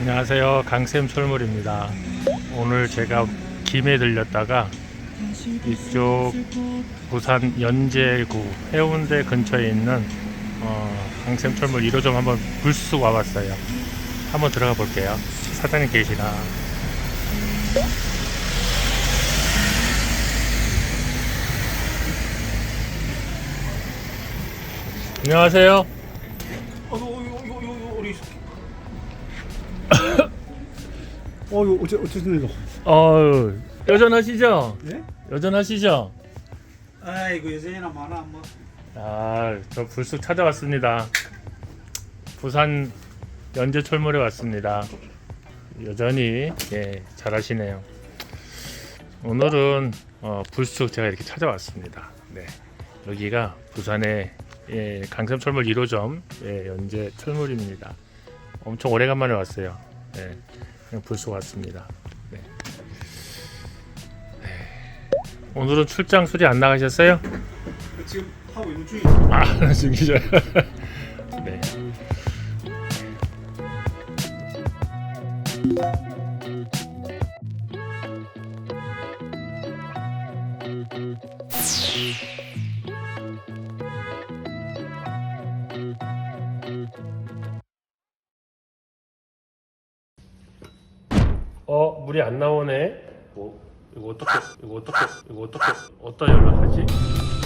안녕하세요. 강쌤 솔물입니다. 오늘 제가 김에 들렸다가 이쪽 부산 연제구 해운대 근처에 있는 어, 강쌤 솔물 1호점 한번 불쑥 와봤어요. 한번 들어가 볼게요. 사장님 계시나? 안녕하세요. 어, 이거 이거 이거 이거 우리 어 이거 어째 어쨌든 이거 어 여전하시죠? 네? 여전하시죠? 아이고 여전히나 많아 뭐 아, 저 불쑥 찾아왔습니다. 부산 연제철물에 왔습니다. 여전히 예, 잘하시네요. 오늘은 어, 불쑥 제가 이렇게 찾아왔습니다. 네, 여기가 부산의 예, 강샘철물 1호점 예, 연제철물입니다. 엄청 오래간만에 왔어요. 예, 그냥 불쑥 왔습니다. 네. 네. 오늘은 출장 수리 안 나가셨어요? 지금 하고 있는 중이 아, 중기죠. 네. 어, 물이 안 나오네. 뭐 이거 어떻게 이거 어떻게 이거 어떻게 어디다 연락하지?